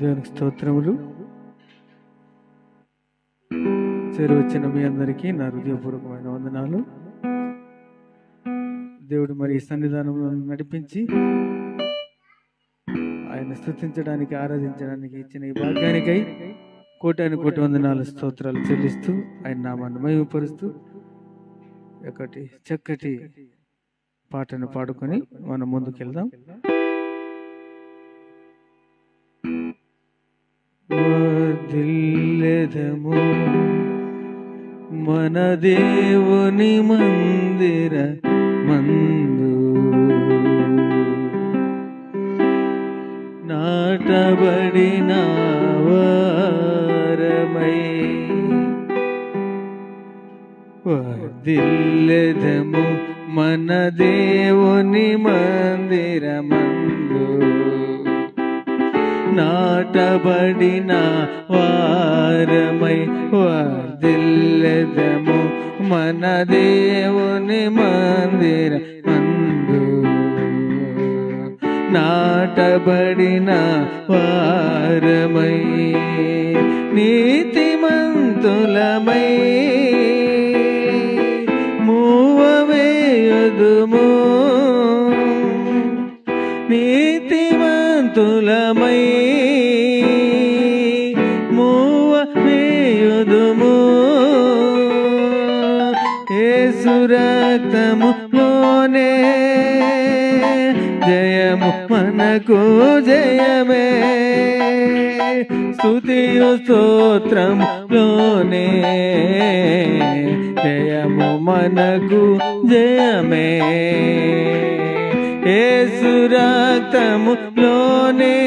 దేవునికి స్తోత్రములు. చేరువచ్చిన మీ అందరికీ నా హృదయపూర్వకమైన వందనాలు. దేవుడు మరి సన్నిధానంలో నడిపించి ఆయన స్థుతించడానికి ఆరాధించడానికి ఇచ్చిన ఈ భాగ్యానికై కోటాను కోటి వందనాలు స్తోత్రాలు చెల్లిస్తూ ఆయన నామాన్ని మహిమపరుస్తూ ఒకటి చక్కటి పాటను పాడుకొని మనం ముందుకెళ్దాం. వర్ధిల్లెదము మన దేవుని మందిర మందు. నాటబడిన వారమై వర్దిల్లెదము మన దేవుని మందిర మందు. నాటబడిన వారమై వర్ధిల్లెదము మన దేవుని మందిర మందు నాటబడిన వారమై నీతిమంతులమై మూవవేయుదుము జయము మనకు జయమే. స్తుతియు స్తోత్రంలోనే. జయము మనకు జయమే. ఏసురక్తములోనే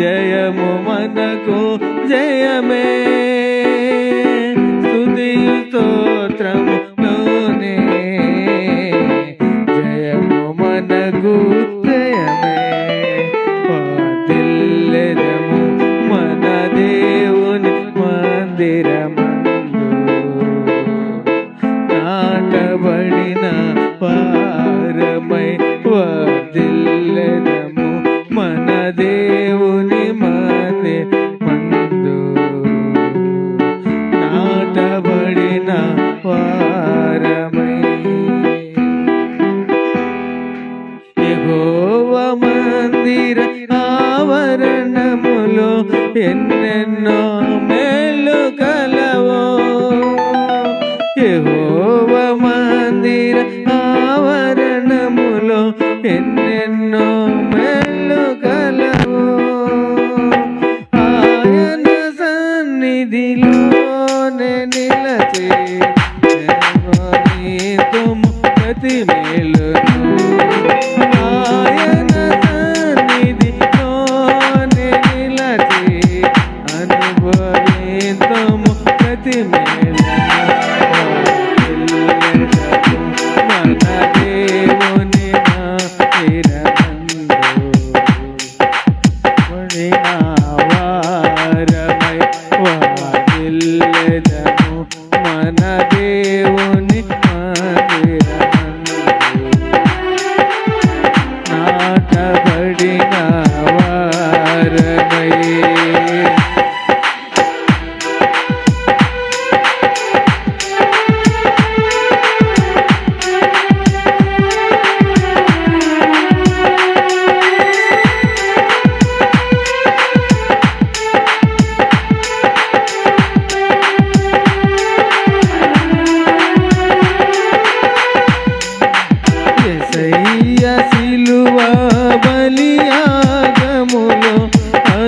జయము మనకు జయమే. నాటబడిన వారమై వర్ధిల్లెదము మన దేవుని మంది మందు నాటబడిన వారమై యెహోవ మందిర ఆవరణములో ఎన్నెన్నో మేలు కల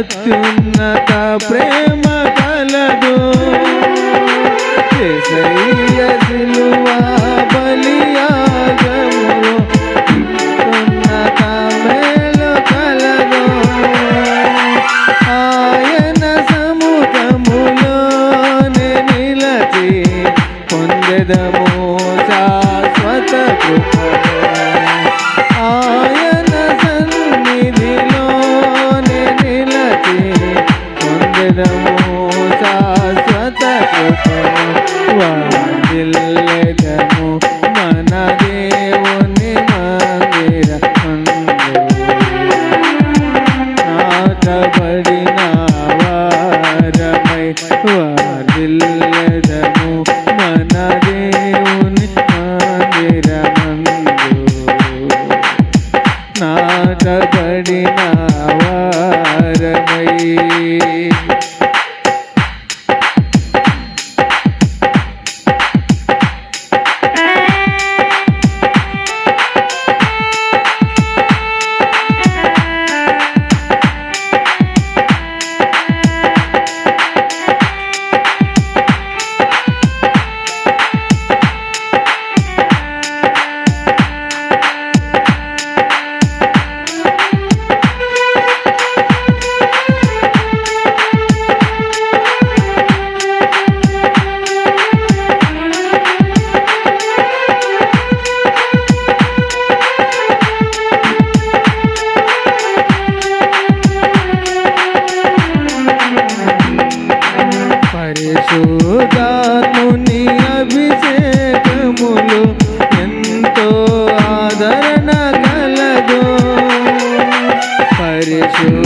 ತು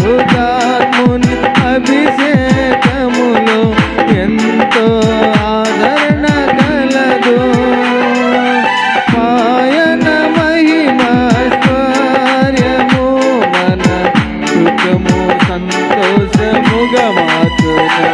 పరిశుధాత్ముని అభిషేకములో ఎంతో ఆదరణ కలదు. పాయన మహిమాశ్వర్యము మన సుఖము సంతోషముగా మాతున్నా